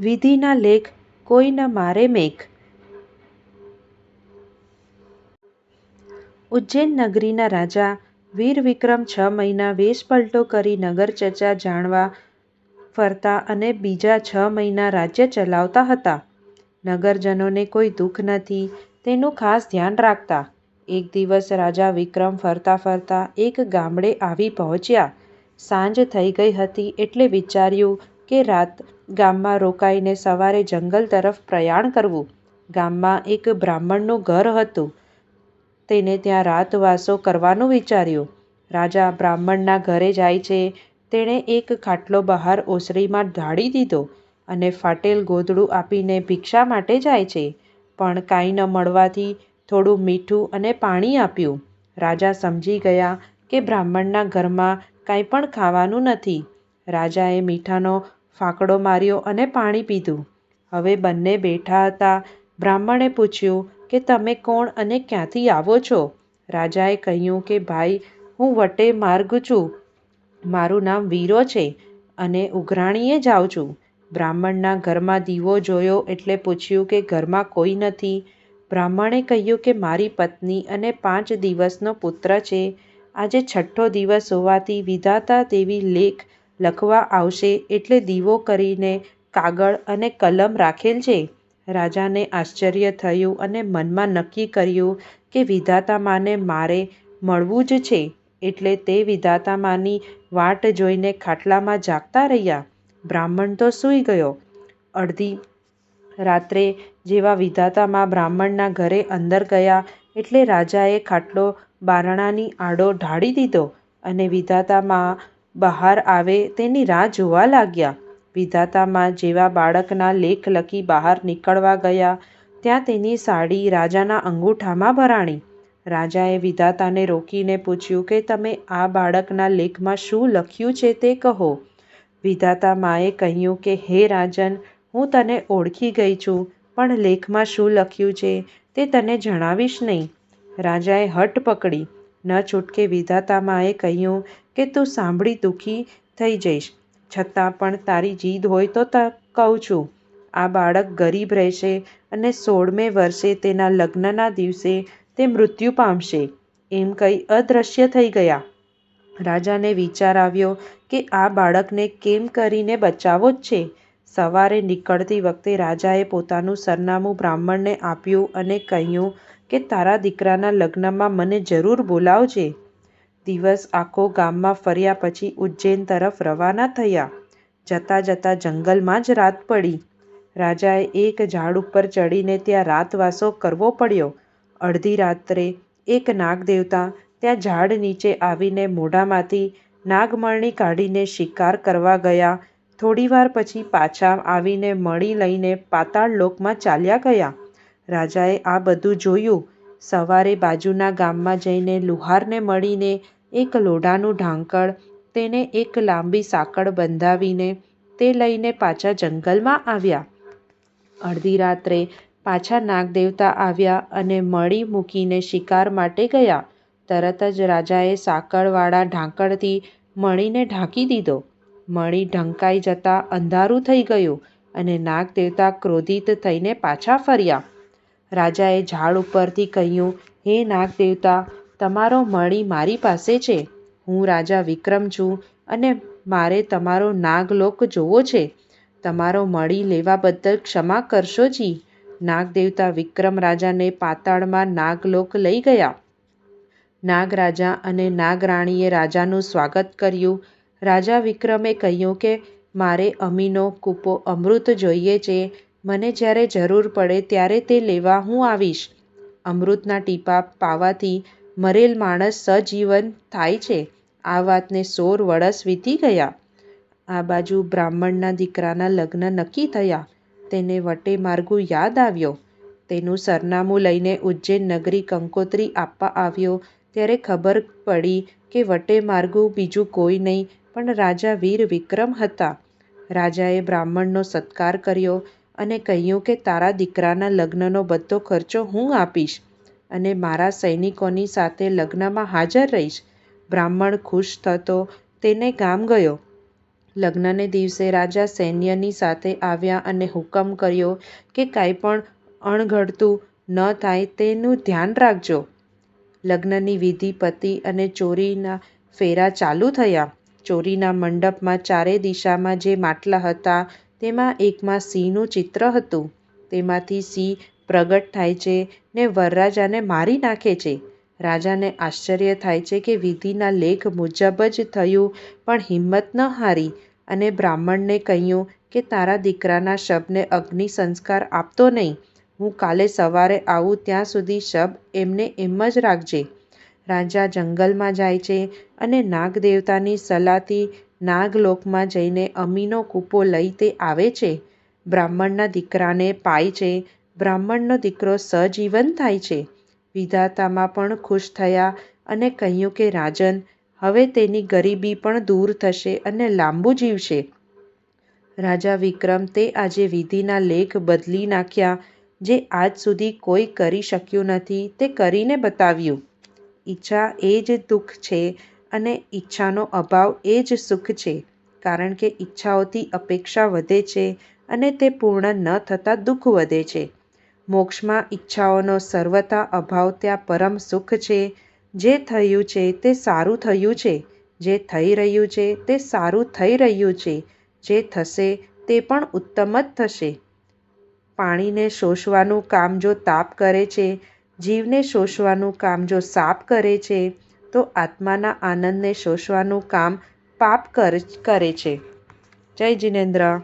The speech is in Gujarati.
વિધિના લેખ, કોઈના મારે મેઘ ઉજ્જૈન નગરીના રાજા વીર વિક્રમ છ મહિના વેશપલટો કરી નગર ચર્ચા જાણવા ફરતા અને બીજા છ મહિના રાજ્ય ચલાવતા હતા. નગરજનોને કોઈ દુઃખ નથી, તેનું ખાસ ધ્યાન રાખતા. એક દિવસ રાજા વિક્રમ ફરતા ફરતા એક ગામડે આવી પહોંચ્યા. સાંજ થઈ ગઈ હતી એટલે વિચાર્યું કે રાત ગામમાં રોકાઈને સવારે જંગલ તરફ પ્રયાણ કરવું. ગામમાં એક બ્રાહ્મણનું ઘર હતું તેને ત્યાં રાતવાસો કરવાનું વિચાર્યું. રાજા બ્રાહ્મણના ઘરે જાય છે તેણે એક ખાટલો બહાર ઓસરીમાં ઢાળી દીધો અને ફાટેલ ગોદડું આપીને ભિક્ષા માટે જાય છે. પણ કાંઈ ન મળવાથી થોડું મીઠું અને પાણી આપ્યું. રાજા સમજી ગયા કે બ્રાહ્મણના ઘરમાં કાંઈ પણ ખાવાનું નથી. રાજાએ મીઠાનો ફાંકડો માર્યો અને પાણી પીધું. હવે બંને બેઠા હતા. બ્રાહ્મણે પૂછ્યું કે તમે કોણ અને ક્યાંથી આવો છો? રાજાએ કહ્યું કે, ભાઈ, હું વટે માર્ગ છું. મારું નામ વીરો છે અને ઉઘરાણીએ જાઉં છું. બ્રાહ્મણના ઘરમાં દીવો જોયો એટલે પૂછ્યું કે, ઘરમાં કોઈ નથી? બ્રાહ્મણે કહ્યું કે, મારી પત્ની અને પાંચ દિવસનો પુત્ર છે. આજે છઠ્ઠો દિવસ હોવાથી વિધાતા દેવી લેખ લખવા આવશે એટલે દીવો કરીને કાગળ અને કલમ રાખેલ છે. રાજાને આશ્ચર્ય થયું અને મનમાં નક્કી કર્યું કે વિધાતા માને મારે મળવું જ છે એટલે તે વિધાતામાની વાટ જોઈને ખાટલામાં જાગતા રહ્યા. બ્રાહ્મણ તો સૂઈ ગયો. અડધી રાત્રે જેવા વિધાતામાં બ્રાહ્મણના ઘરે અંદર ગયા એટલે રાજાએ ખાટલો બારણાની આડો ઢાળી દીધો અને વિધાતામા બહાર આવે તેની રાહ જોવા લાગ્યા. વિધાતામાં જેવા બાળકના લેખ લખી બહાર નીકળવા ગયા, ત્યાં તેની સાડી રાજાના અંગૂઠામાં ભરાણી. રાજાએ વિધાતાને રોકીને પૂછ્યું કે તમે આ બાળકના લેખમાં શું લખ્યું છે તે કહો. વિધાતા માએ કહ્યું કે, હે રાજન, હું તને ઓળખી ગઈ છું, પણ લેખમાં શું લખ્યું છે તે તને જણાવીશ નહીં. રાજાએ હટ પકડી. ન છૂટકે વિધાતામાએ કહ્યું કે તું સાંભળી દુઃખી થઈ જઈશ છતાં પણ તારી જીદ હોય તો કહું છું. આ બાળક ગરીબ રહેશે અને સોળમે વર્ષે તેના લગ્નના દિવસે તે મૃત્યુ પામશે. એમ કહી અદૃશ્ય થઈ ગયા. રાજાને વિચાર આવ્યો કે આ બાળકને કેમ કરીને બચાવવો જ છે. સવારે નીકળતી વખતે રાજાએ પોતાનું સરનામું બ્રાહ્મણને આપ્યું અને કહ્યું કે તારા દીકરાના લગ્નમાં મને જરૂર બોલાવજે. દિવસ આખો ગામમાં ફર્યા પછી ઉજ્જૈન તરફ રવાના થયા. જતા જતા જંગલમાં જ રાત પડી. રાજાએ એક ઝાડ ઉપર ચડીને ત્યાં રાતવાસો કરવો પડ્યો. અડધી રાત્રે એક નાગદેવતા ત્યાં ઝાડ નીચે આવીને મોઢામાંથી નાગમણી કાઢીને શિકાર કરવા ગયા. થોડીવાર પછી પાછા આવીને મળી લઈને પાતાળ લોકમાં ચાલ્યા ગયા. રાજાએ આ બધું જોયું. સવારે બાજુના ગામમાં જઈને લુહારને મળીને એક લોઢાનું ઢાંકણ, તેને એક લાંબી સાંકળ બંધાવીને તે લઈને પાછા જંગલમાં આવ્યા. અડધી રાત્રે પાછા નાગદેવતા આવ્યા અને મળી મૂકીને શિકાર માટે ગયા. તરત જ રાજાએ સાંકળવાળા ઢાંકણથી મણીને ઢાંકી દીધો. મણી ઢંકાઈ જતાં અંધારું થઈ ગયું અને નાગદેવતા ક્રોધિત થઈને પાછા ફર્યા. રાજાએ ઝાડ ઉપરથી કહ્યું, હે નાગદેવતા, તમારો મણી મારી પાસે છે. હું રાજા વિક્રમ છું અને મારે તમારો નાગલોક જોવો છે. તમારો મણી લેવા બદલ ક્ષમા કરશો જી. નાગદેવતા વિક્રમ રાજાને પાતાળમાં નાગલોક લઈ ગયા. નાગરાજા અને નાગરાણીએ રાજાનું સ્વાગત કર્યું. રાજા વિક્રમે કહ્યું કે, મારે અમીનો કૂપો અમૃત જોઈએ છે. મને જ્યારે જરૂર પડે ત્યારે તે લેવા હું આવીશ. અમૃતના ટીપા પાવાથી મરેલ માણસ સજીવન થાય છે. આ વાતને સોળ વરસ વીતી ગયા. આ બાજુ બ્રાહ્મણના દીકરાના લગ્ન નક્કી થયા. તેને વટેમાર્ગુ યાદ આવ્યો. તેનું સરનામું લઈને ઉજ્જૈન નગરી કંકોત્રી આપવા આવ્યો ત્યારે ખબર પડી કે વટેમાર્ગુ બીજું કોઈ નહીં, પણ રાજા વીર વિક્રમ હતા. રાજાએ બ્રાહ્મણનો સત્કાર કર્યો અને કહ્યું કે, તારા દીકરાના લગ્નનો બધો ખર્ચો હું આપીશ અને મારા સૈનિકોની સાથે લગ્નમાં હાજર રહીશ. બ્રાહ્મણ ખુશ થતો તેને ગામ ગયો. લગ્નને દિવસે રાજા સૈન્યની સાથે આવ્યા અને હુકમ કર્યો કે, કાંઈ પણ અણઘડતું ન થાય તેનું ધ્યાન રાખજો. લગ્નની વિધિ, પતિ અને ચોરીના ફેરા ચાલુ થયા. ચોરીના મંડપમાં ચારે દિશામાં જે માટલા હતાં તેમાં એકમાં સિંહનું ચિત્ર હતું. તેમાંથી સિંહ પ્રગટ થાય છે ને વરરાજાને મારી નાખે છે. રાજાને આશ્ચર્ય થાય છે કે વિધિના લેખ મુજબ જ થયું, પણ હિંમત ન હારી અને બ્રાહ્મણને કહ્યું કે તારા દીકરાના શબને અગ્નિ સંસ્કાર આપતો નહીં. હું કાલે સવારે આવું ત્યાં સુધી શબ એમને એમ જ રાખજે. રાજા જંગલમાં જાય છે અને નાગદેવતાની સલાહથી નાગલોકમાં જઈને અમીનો કૂપો લઈ તે આવે છે. બ્રાહ્મણના દીકરાને પાય છે. બ્રાહ્મણનો દીકરો સજીવન થાય છે. વિધાતામાં પણ ખુશ થયા અને કહ્યું કે રાજન, હવે તેની ગરીબી પણ દૂર થશે અને લાંબુ જીવશે. રાજા વિક્રમ તે આજે વિધિના લેખ બદલી નાખ્યા. જે આજ સુધી કોઈ કરી શક્યું નથી તે કરીને બતાવ્યું. ઈચ્છા એ જ દુઃખ છે અને ઈચ્છાનો અભાવ એ જ સુખ છે. કારણ કે ઈચ્છાઓથી અપેક્ષા વધે છે અને તે પૂર્ણ ન થતાં દુઃખ વધે છે. મોક્ષમાં ઈચ્છાઓનો સર્વથા અભાવ ત્યાં પરમ સુખ છે. જે થયું છે તે સારું થયું છે. જે થઈ રહ્યું છે તે સારું થઈ રહ્યું છે. જે થશે તે પણ ઉત્તમ જ થશે. પાણીને શોષવાનું કામ જો તાપ કરે છે, જીવને શોષવાનું કામ જો સાપ કરે છે તો આત્માના આનંદને શોષવાનું કામ પાપ કરે છે. જય જિનેન્દ્ર